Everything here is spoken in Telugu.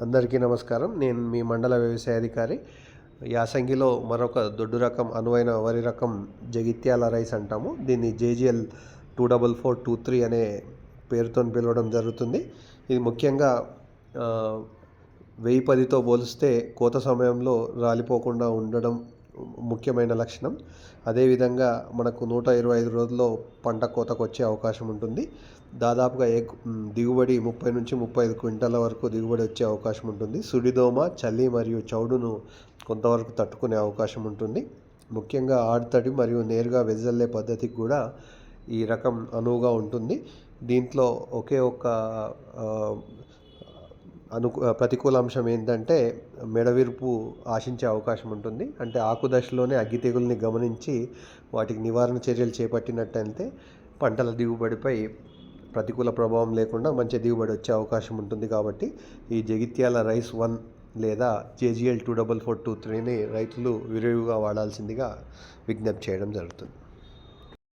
అందరికీ నమస్కారం. నేను మీ మండల వ్యవసాయ అధికారి. యాసంగిలో మరొక దొడ్డు రకం అనువైన వరి రకం జగిత్యాల రైస్ అంటాము. దీన్ని JGL two double four two three అనే పేరుతో పిలవడం జరుగుతుంది. ఇది ముఖ్యంగా వెయ్యి పదితో పోలిస్తే కోత సమయంలో రాలిపోకుండా ఉండడం ముఖ్యమైన లక్షణం. అదేవిధంగా మనకు నూట ఇరవై ఐదు రోజుల్లో పంట కోతకు వచ్చే అవకాశం ఉంటుంది. దాదాపుగా ఏ దిగుబడి ముప్పై నుంచి ముప్పై ఐదు క్వింటాల వరకు దిగుబడి వచ్చే అవకాశం ఉంటుంది. సుడిదోమ చలి మరియు చౌడును కొంతవరకు తట్టుకునే అవకాశం ఉంటుంది. ముఖ్యంగా ఆడుతడి మరియు నేరుగా వెదజల్లే పద్ధతికి కూడా ఈ రకం అనువుగా ఉంటుంది. దీంట్లో ఒకే ఒక అను ప్రతికూల అంశం ఏంటంటే మెడవిరుపు ఆశించే అవకాశం ఉంటుంది. అంటే ఆకు దశలోనే అగ్గి తెగుల్ని గమనించి వాటికి నివారణ చర్యలు చేపట్టినట్టయితే పంటల దిగుబడిపై ప్రతికూల ప్రభావం లేకుండా మంచి దిగుబడి వచ్చే అవకాశం ఉంటుంది కాబట్టి ఈ జగిత్యాల రైస్ వన్ లేదా JGL two double four two త్రీని రైతులు విరివిగా వాడాల్సిందిగా విజ్ఞప్తి చేయడం జరుగుతుంది.